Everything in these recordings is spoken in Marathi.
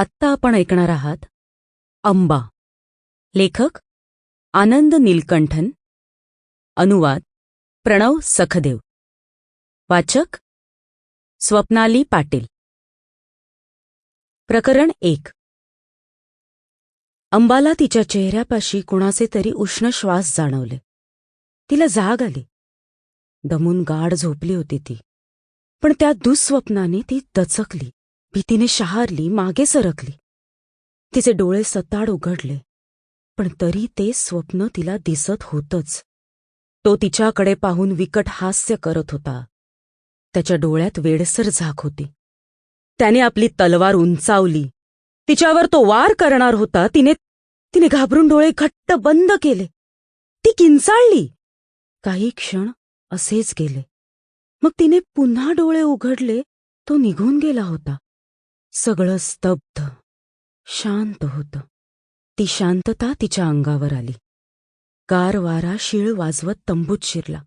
आत्ता आपण ऐकणार आहात अंबा. लेखक आनंद नीलकंठन. अनुवाद प्रणव सखदेव. वाचक स्वप्नाली पाटील. प्रकरण एक. अंबाला तिच्या चेहऱ्यापाशी कुणाचे तरी उष्ण श्वास जाणवले. तिला जाग आली. दमून गाढ झोपली होती ती. पण त्या दुःस्वप्नाने ती दचकली. भीतीने शहारली मागे सरकली. तिचे डोळे सताड उघडले. पण तरी ते स्वप्न तिला दिसत होतच. तो तिच्याकडे पाहून विकट हास्य करत होता. त्याच्या डोळ्यात वेडसर झाक होती. त्याने आपली तलवार उंचावली. तिच्यावर तो वार करणार होता. तिने तिने घाबरून डोळे घट्ट बंद केले. ती किंचाळली. काही क्षण असेच गेले. मग तिने पुन्हा डोळे उघडले. तो निघून गेला होता. सगळं स्तब्ध. शांत होतं. ती शांतता तिच्या अंगावर आली. गार वारा शिळ वाजवत तंबूत शिरला.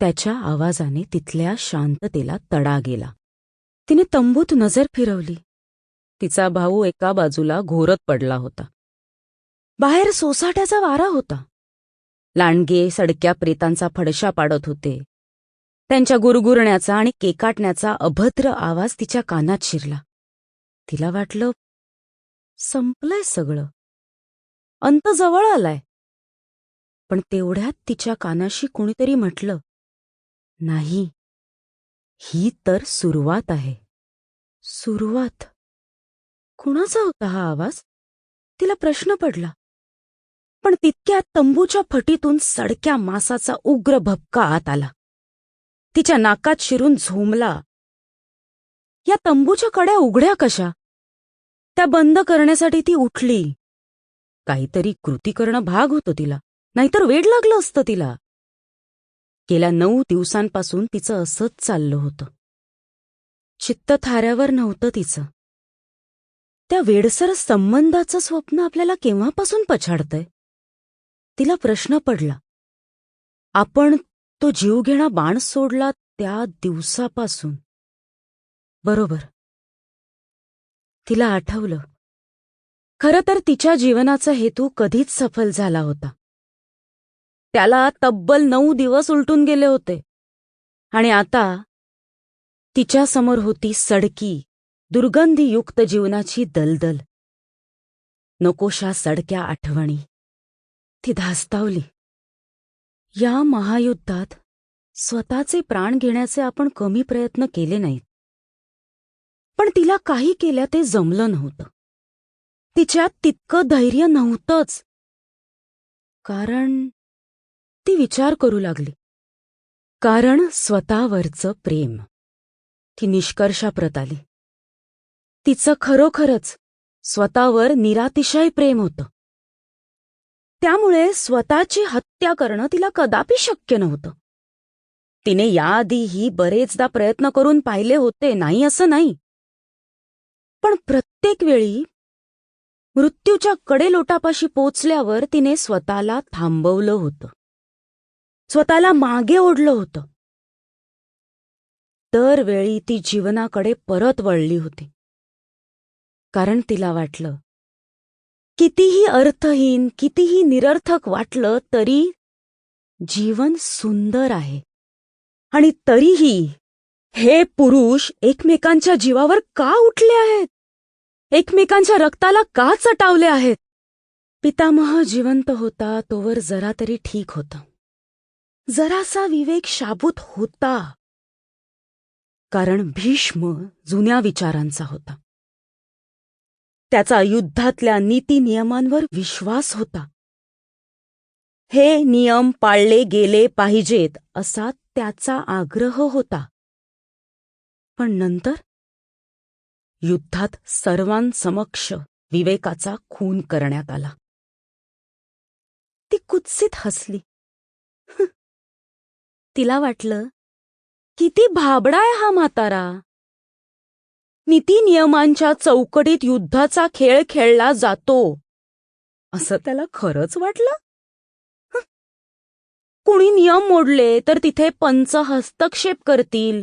त्याच्या आवाजाने तिथल्या शांततेला तडा गेला. तिने तंबूत नजर फिरवली. तिचा भाऊ एका बाजूला घोरत पडला होता. बाहेर सोसाट्याचा वारा होता. लांडगे सडक्या प्रेतांचा फडशा पाडत होते. त्यांच्या गुरगुरण्याचा आणि केकाटण्याचा अभद्र आवाज तिच्या कानात शिरला. तिला वाटलं संपलंय सगळं. अंत जवळ आलाय. पण तेवढ्यात तिच्या कानाशी कोणीतरी म्हटलं नाही ही तर सुरुवात आहे. सुरुवात? कुणाचा होता हा आवाज? तिला प्रश्न पडला. पण तितक्या तंबूच्या फटीतून सडक्या मासाचा उग्र भपका आत आला. तिच्या नाकात शिरून झोमला या तंबूच्या कड्या उघड्या कशा? त्या बंद करण्यासाठी ती उठली. काहीतरी कृती करणं भाग होतं तिला. नाहीतर वेड लागलं असतं तिला. गेल्या नऊ दिवसांपासून तिचं असंच चाललं होतं. चित्त थाऱ्यावर नव्हतं तिचं. त्या वेडसर संबंधाचं स्वप्न आपल्याला केव्हापासून पछाडतंय? तिला प्रश्न पडला. आपण तो जीवघेणा बाण सोडला त्या दिवसापासून. बरोबर. तिला आठवलं. खरं तर तिच्या जीवनाचा हेतू कधीच सफल झाला होता. त्याला तब्बल नऊ दिवस उलटून गेले होते. आणि आता तिच्यासमोर होती सडकी दुर्गंधीयुक्त जीवनाची दलदल. नकोशा सडक्या आठवणी. ती धास्तावली. या महायुद्धात स्वतःचे प्राण घेण्याचे आपण कमी प्रयत्न केले नाहीत. पण तिला काही केल्या ते जमलं नव्हतं. तिच्यात तितकं धैर्य नव्हतंच. कारण ती विचार करू लागली. कारण स्वतःवरचं प्रेम. ती निष्कर्षाप्रत आली. तिचं खरोखरच स्वतःवर निरातिशय प्रेम होतं. त्यामुळे स्वतःची हत्या करणं तिला कदापि शक्य नव्हतं. तिने याआधीही बरेचदा प्रयत्न करून पाहिले होते नाही असं नाही. पण प्रत्येक वेळी मृत्यूच्या कडेलोटापाशी पोचल्यावर तिने स्वतःला थांबवलं होतं. स्वतःला मागे ओढलं होतं. दरवेळी ती जीवनाकडे परत वळली होती. कारण तिला वाटलं कितीही अर्थहीन कितीही निरर्थक वाटलं तरी जीवन सुंदर आहे. आणि तरीही हे पुरुष एकमेकांच्या जीवावर का उठले आहेत? एकमेकांच्या रक्ताला का चटावले आहेत? पितामह जिवंत होता तोवर जरा तरी ठीक होतं. जरासा विवेक शाबूत होता. कारण भीष्म जुन्या विचारांचा होता. त्याचा युद्धातल्या नीती नियमांवर विश्वास होता. हे नियम पाळले गेले पाहिजेत असा त्याचा आग्रह होता. पण नंतर? युद्धात सर्वांसमक्ष विवेकाचा खून करण्यात आला. ती कुत्सित हसली. तिला वाटलं किती भाबडाय हा म्हातारा. नीतिनियमांच्या चौकटीत युद्धाचा खेळ खेळला जातो. असं त्याला खरंच वाटलं? कुणी नियम मोडले तर तिथे पंच हस्तक्षेप करतील